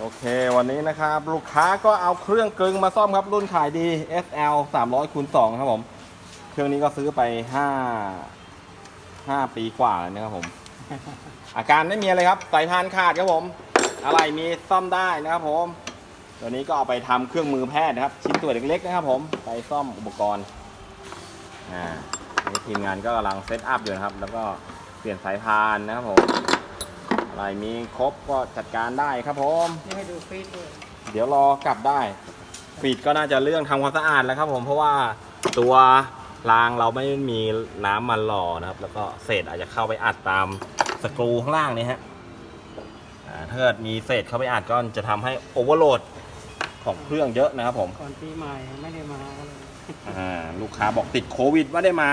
โอเค วันนี้นะครับลูกค้าก็เอาเครื่องกลึงมาซ่อมครับรุ่นขายดี SL 300คูณ2ครับผม เครื่องนี้ก็ซื้อไป 5 5 ปีกว่าแล้วนะครับผม อาการไม่มีอะไรครับสายพานขาดครับผม อะไรมีซ่อมได้นะครับผม ตัวนี้ก็เอาไปทำเครื่องมือแพทย์นะครับ ชิ้นส่วนเล็กๆนะครับผม ไปซ่อมอุปกรณ์ อ่าทีมงานก็กำลังเซตอัพอยู่นะครับ แล้วก็เปลี่ยนสายพานนะครับผม อะไรมีครบก็จัดการได้ครับผม นี่ให้ดูฟีดด้วยเดี๋ยวรอกลับได้ฟีดก็น่าจะเรื่องทำความสะอาดแล้วครับผมเพราะว่าตัวรางเราไม่มีน้ำมันหล่อนะครับ แล้วก็เศษอาจจะเข้าไปอัดตามสกรูข้างล่างนี่ฮะอ่าถ้าเกิดมีเศษเข้าไปอัดก็จะทำให้โอเวอร์โหลดของเครื่องเยอะนะครับผม ก่อนปีใหม่ไม่ได้มาก็เลย อ่าลูกค้าบอกติดโควิดไม่ได้มา